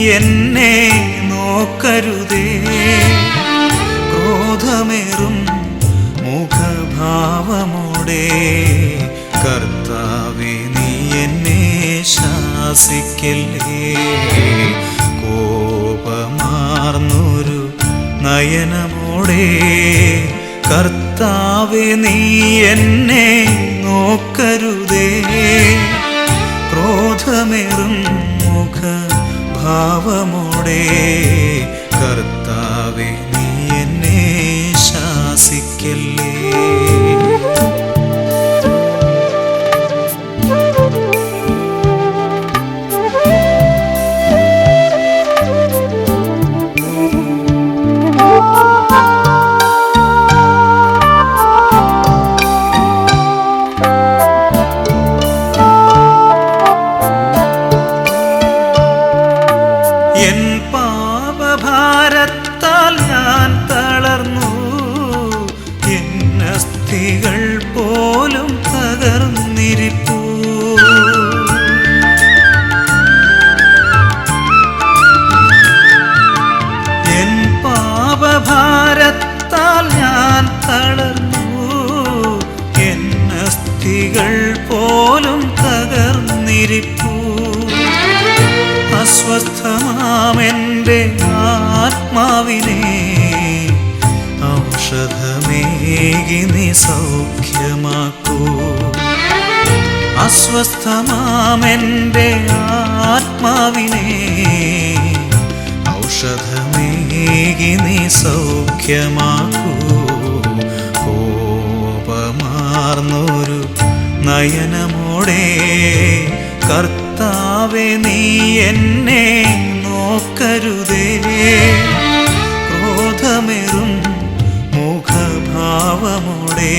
എന്നെ നോക്കരുതേ. ക്രോധമേറും മുഖഭാവമോടെ. കർത്താവെ നീ എന്നെ ശാസിക്കല്ലേ. കോപമാർന്നൊരു നയനമോടെ. കർത്താവെ നീ എന്നെ നോക്കരുതേ. ക്രോധമേറും മുഖഭാവമോടെ കർത്താവെ നീ എന്നെ ശാസിക്കല്ലേ നയനമോടെ കർത്താവെ നീ എന്നെ നോക്കരുതേ. ക്രോധമേറും മുഖഭാവമോടെ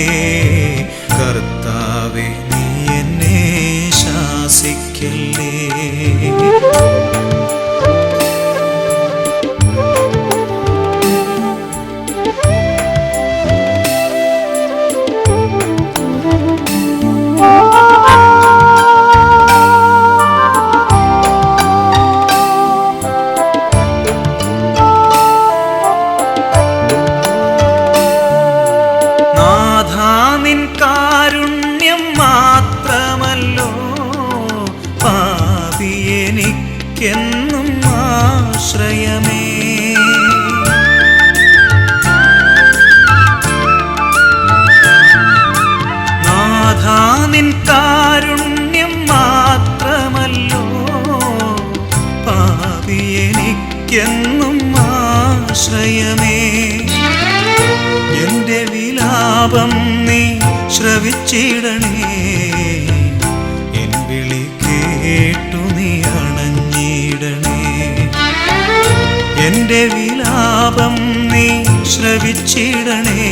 എന്റെ വിലാപം നീ ശ്രവിച്ചിടണേ.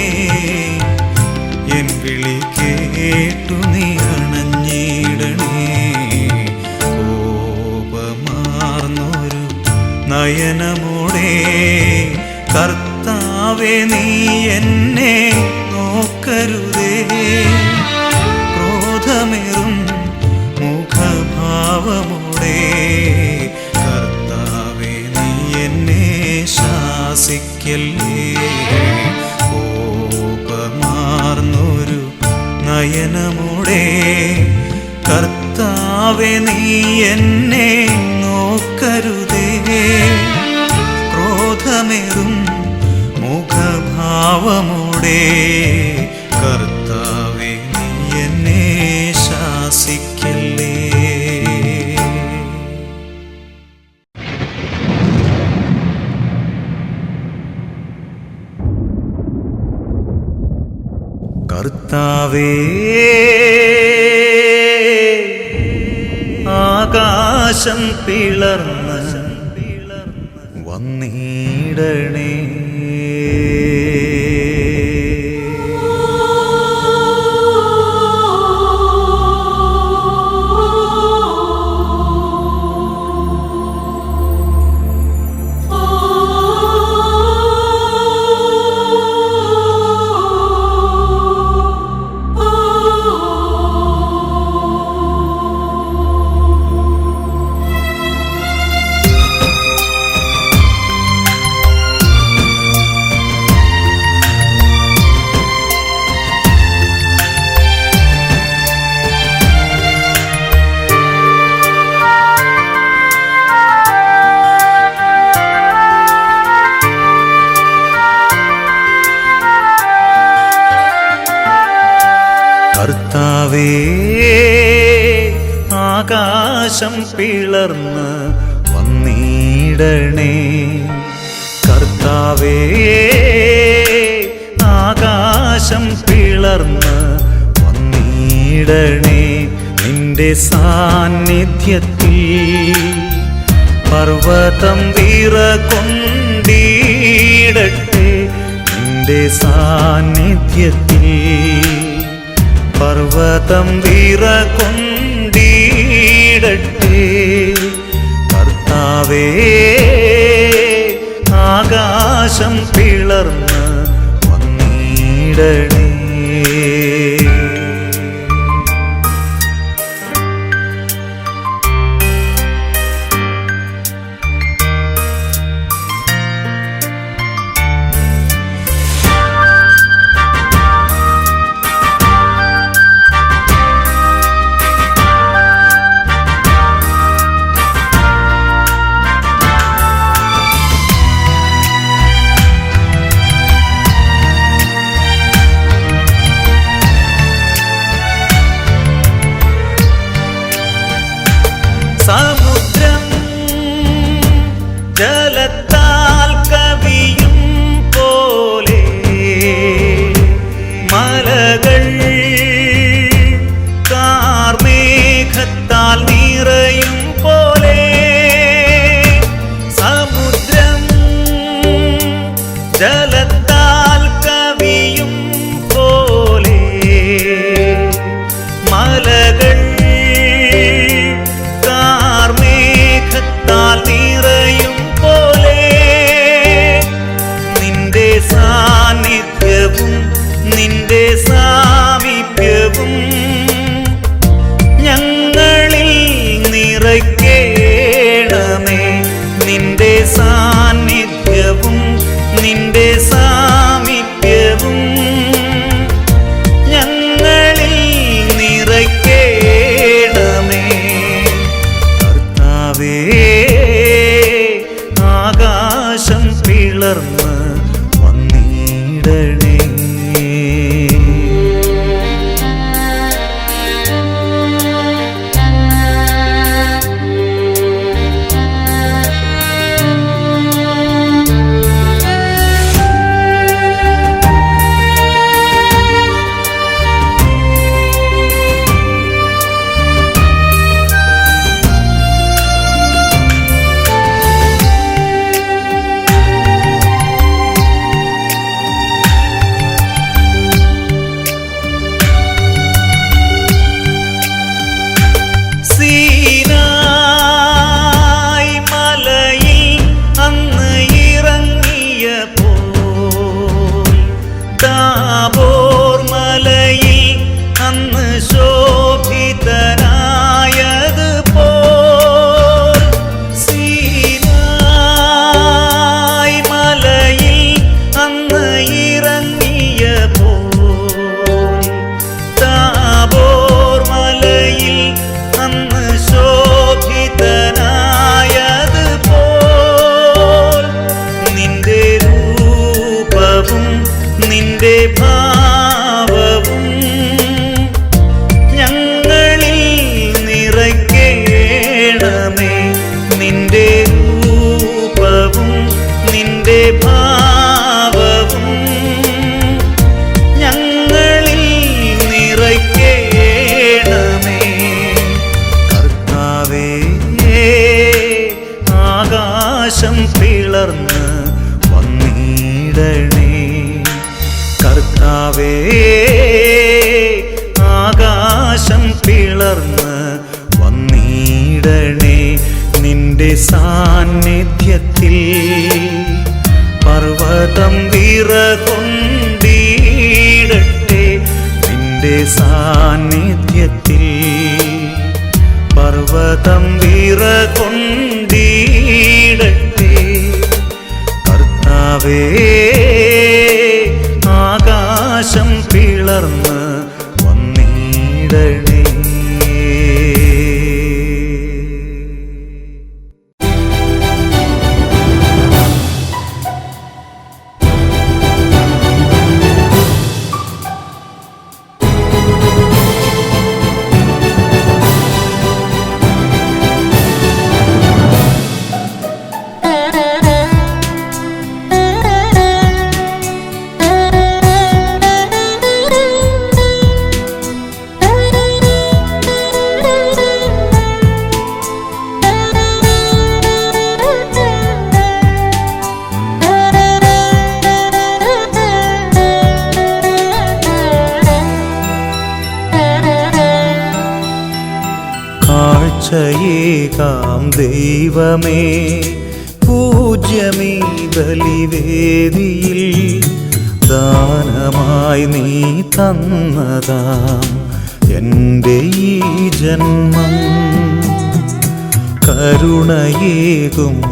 എൻ വിളി കേട്ടു നീ അണഞ്ഞിടണേ. കോപമാർന്നൊരു നയനമോടെ കർത്താവെ നീ എന്നെ നോക്കരുതേ. കോപമാർന്നൊരു നയനമോടെ കർത്താവെ നീ എന്നെ നോക്കരുതേ. ക്രോധമേറും മുഖഭാവമോടെ പിളർന്ന് വന്നിടണേ. കർത്താവേ ആകാശം പിളർന്ന് വന്നിടണേ. നിന്റെ സാന്നിധ്യത്തിൽ പർവതം വിറകൊണ്ടിടട്ടെ. നിന്റെ സാന്നിധ്യത്തിൽ പർവതം വിറകൊണ്ട നീണ്ടിടട്ടെ കർത്താവേ ആകാശം പിളർന്ന് വന്നിടണേ.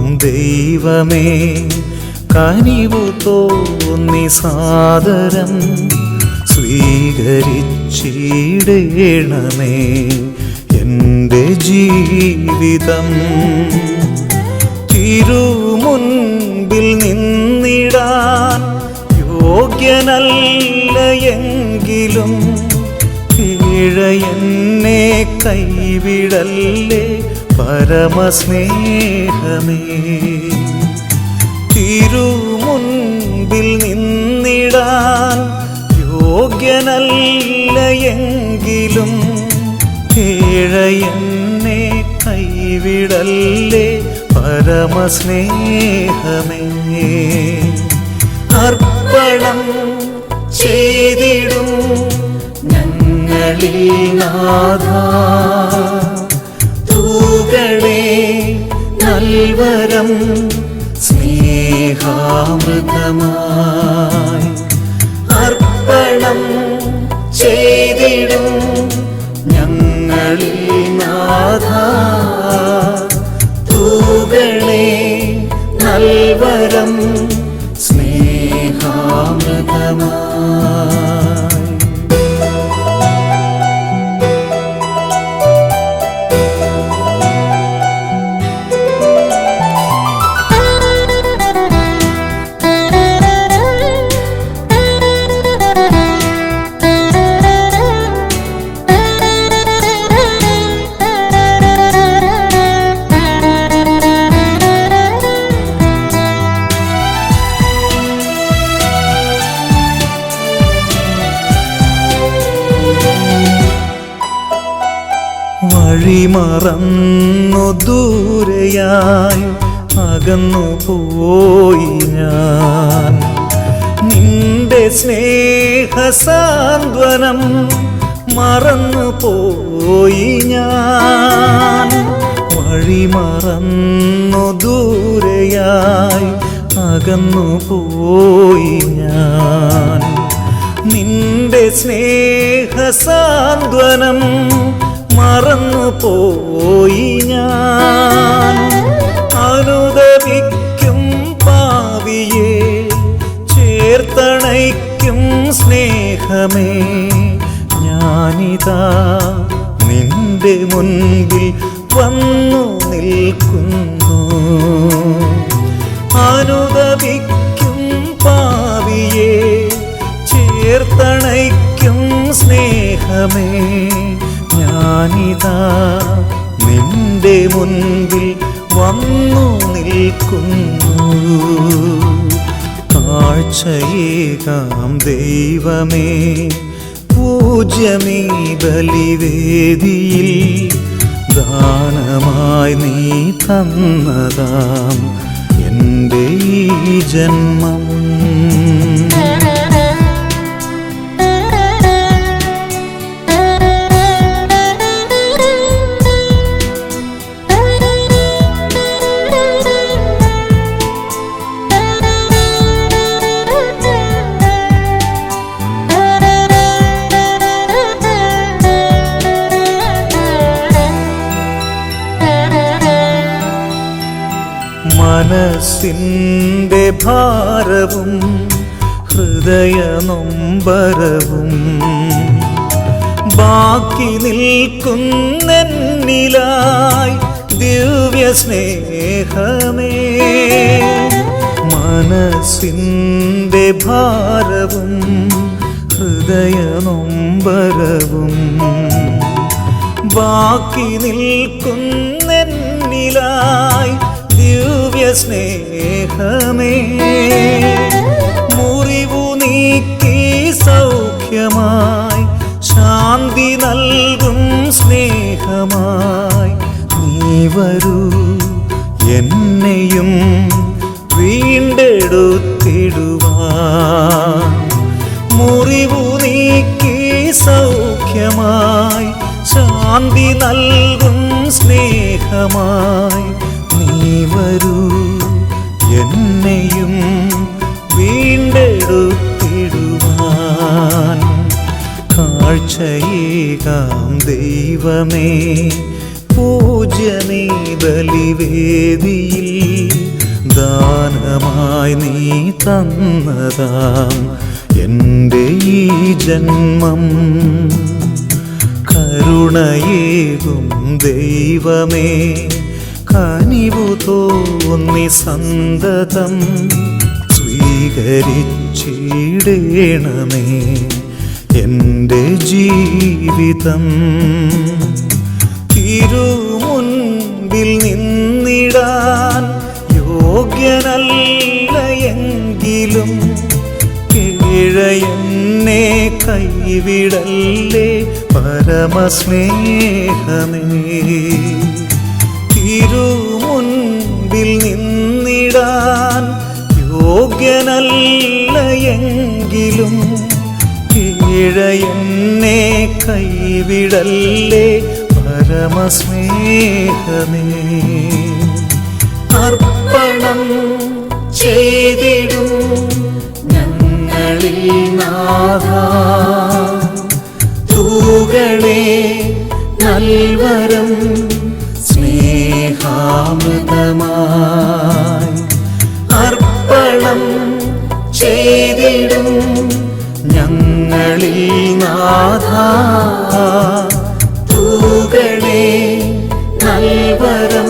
ദൈവമേ കനിവു തോന്നി സാദരം സ്വീകരിച്ചിടേണമേ എന്റെ ജീവിതം. തിരുമുൻപിൽ നിന്നിടാൻ യോഗ്യനല്ല എങ്കിലും കീഴ എന്നെ കൈവിടല്ലേ? പരമസ്നേഹമേ. തിരുമുൻപിൽ നിന്നിടാൻ യോഗ്യനല്ല എങ്കിലും കീഴയെന്നെ കൈവിടല്ലേ പരമസ്നേഹമേ. അർപ്പണം ചെയ്തിടും ഞങ്ങളിൽ നാഥ. നൽവരം സ്നേഹാമൃതമായി അർപ്പണം ചെയ്തിടും ഞങ്ങളിൽ നാഥ. തൂകളെ നൽവരം വഴിമറന്നു ദൂരയായി അകന്നു പോയി ഞാൻ. നിന്റെ സ്നേഹസാന്ത്വനം മറന്നു പോയി ഞാൻ. വഴിമറന്നു ദൂരയായി അകന്നു പോയി ഞാൻ. നിന്റെ സ്നേഹസാന്ത്വനം മറന്നു പോയി ഞാൻ. അനുദപിക്കും പാവിയെ ചേർത്തണയ്ക്കും സ്നേഹമേ. ഞാനിതാ നിന്റെ മുൻപിൽ വന്നു നിൽക്കുന്നു. അനുദപിക്കും പാവിയെ ചേർത്തണയ്ക്കും സ്നേഹമേ. ഞാനിതാ നിന്റെ മുൻപിൽ വന്നു നിൽക്കുന്നു. കാഴ്ചയേകാം ദൈവമേ പൂജ്യമീ ബലിവേദിയിൽ ദാനമായി നീ തന്നതാം എന്റെ ഈ ജന്മം. മനസ്സിന്റെ ഭാരവും ഹൃദയനൊമ്പരവും. ബാക്കി നിൽക്കുന്നെന്നിലായി ദിവ്യ സ്നേഹമേ മനസ്സിന്റെ ഭാരവും ഹൃദയനൊമ്പരവും. ബാക്കി നിൽക്കുന്നെന്നിലായി ദിവ്യ സ്നേഹമേ. മുറിവു നീക്കി സൗഖ്യമായി ശാന്തി നൽകും സ്നേഹമായി. നീ വരൂ എന്നെയും വീണ്ടെടുത്തിടുവാൻ. മുറിവു നീക്കി സൗഖ്യമായി ശാന്തി നൽകും സ്നേഹമായി. വരൂ. എന്നെയും വീണ്ടെടുത്തിടുവാൻ കാഴ്ചയേകാം ദൈവമേ. പൂജനീ ബലിവേദിയിൽ ദാനമായി നീ തന്നതാം എന്റെ ഈ ജന്മം. കരുണയേകും ദൈവമേ. കനിവു സന്തതം സ്വീകരിച്ചിടേണമേ എന്റെ ജീവിതം. തിരുമുൻപിൽ നിന്നിടാൻ യോഗ്യനല്ല എങ്കിലും കീഴയെന്നെ കൈവിടല്ലേ പരമസ്നേഹമേ. തിരുമുൻപിൽ നിന്നിടാൻ യോഗ്യനല്ല എങ്കിലും കീഴയെന്നെ കൈവിടല്ലേ പരമസ്നേഹമേ? അർപ്പണം ചെയ്തിടും ഞങ്ങളിൽ നാഥ. തൂകളെ നൽവരം സ്നേഹാമൃതമായി അർപ്പണം ചെയ്തിടും ഞങ്ങളിൽ നാഥ. തൂകളെ നൽവരം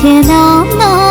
天那么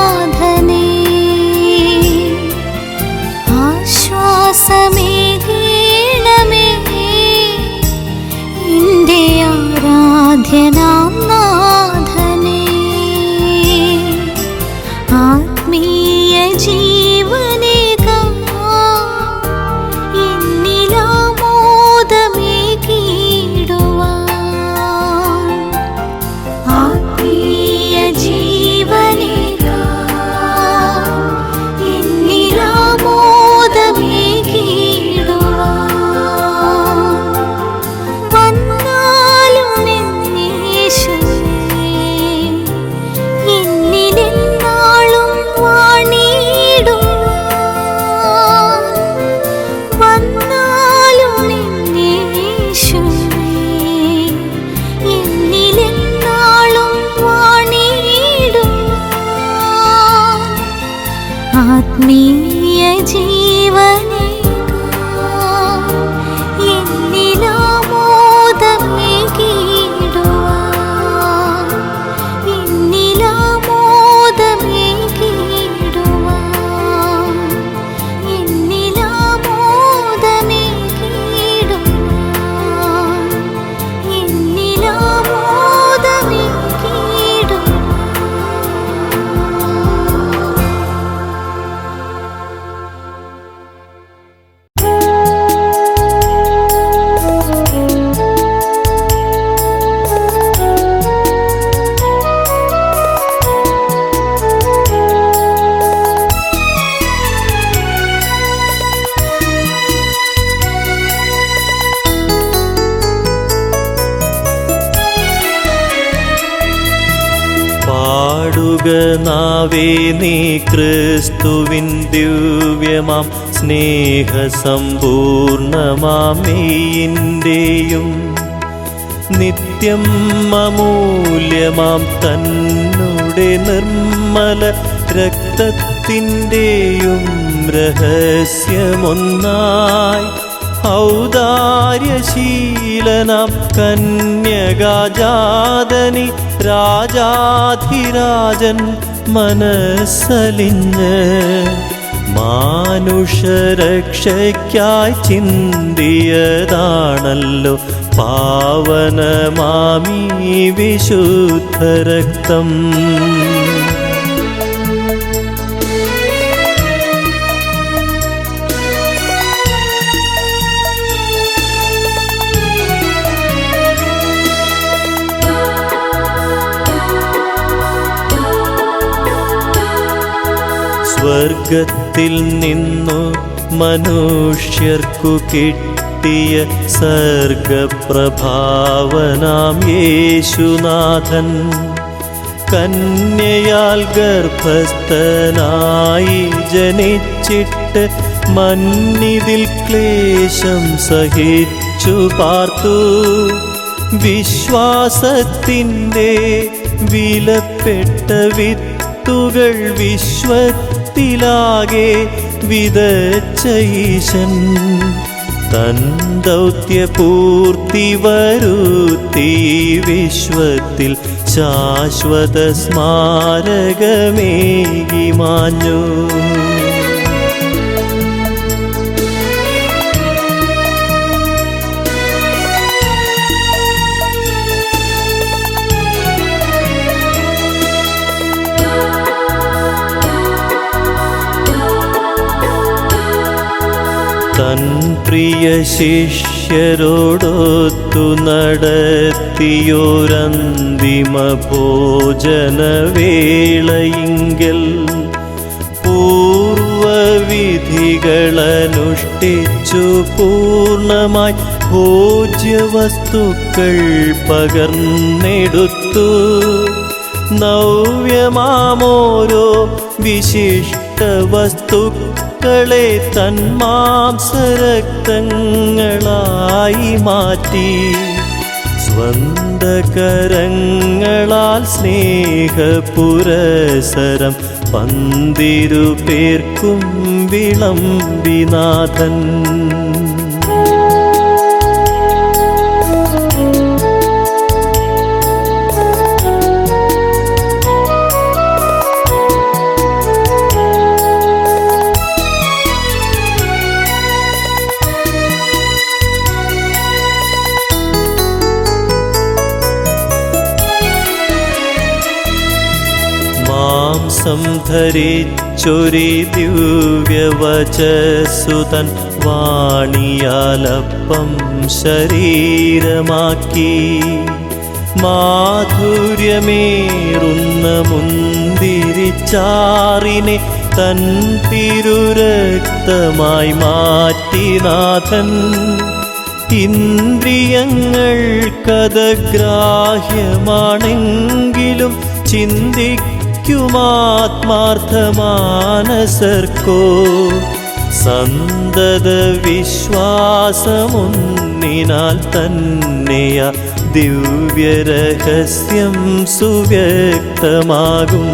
你眼睛。പാടുക നീ ക്രിസ്തുവിൻ ദിവ്യമാം സ്നേഹസമ്പൂർണമാമേയിന്റെയും നിത്യം അമൂല്യമാം തന്നുടെ നിർമ്മല രക്തത്തിന്റെയും രഹസ്യമൊന്നായി ഔദാര്യശീലനാം കന്യകാജാതനി രാജാധിരാജൻ മനസ്സലിഞ്ഞ് മാനുഷരക്ഷയ്ക്കായി ചിന്തിയതാണല്ലോ പാവനമാമീ വിശുദ്ധരക്തം. സ്വർഗത്തിൽ നിന്നു മനുഷ്യർക്കു കിട്ടിയ സർഗപ്രഭാവനാം യേശുനാഥൻ. കന്യയാൽ ഗർഭസ്ഥനായി ജനിച്ചിട്ട് മന്നിതിൽ ക്ലേശം സഹിച്ചു പാർത്തു. വിശ്വാസത്തിന്റെ വിലപ്പെട്ട വിത്തുകൾ വിശ്വത്തിലാകെ വിതച്ച ഈശൻ. തൻ ദൗത്യപൂർത്തി വരുത്തി വിശ്വത്തിൽ ശാശ്വത സ്മാരകമേകി മാഞ്ഞു. തൻ പ്രിയ ശിഷ്യരോടൊത്തു നടത്തിയോരന്തിമ ഭോജനവേളയിങ്കൽ. പൂർവവിധികളനുഷ്ഠിച്ചു പൂർണമായി ഭോജ്യവസ്തുക്കൾ പകർന്നെടുത്തു. നവ്യമാമോരോ വിശിഷ്ട വസ്തുക്കളെ തന്മാംസരക്തങ്ങളായി മാറ്റി. സ്വന്തകരങ്ങളാൽ സ്നേഹപുരസരം പന്തിരു പേർക്കും വിളംബിനാഥൻ. മാംസം ധരിച്ചൊരി ദിവ്യവചസുതൻ വാണിയാലപ്പം ശരീരമാക്കി. മാധുര്യമേറുന്ന മുന്തിരിച്ചാറിനെ തൻ തിരുരക്തമായി മാറ്റിനാഥൻ ഇന്ദ്രിയങ്ങൾക്കതഗ്രാഹ്യമാണെങ്കിലും ചിന്തിക്കുമാത്മാർത്ഥമാനസർക്കോ സന്തത വിശ്വാസമൊന്നിനാൽ തന്നെയ ദിവ്യരഹസ്യം സുവ്യക്തമാകും.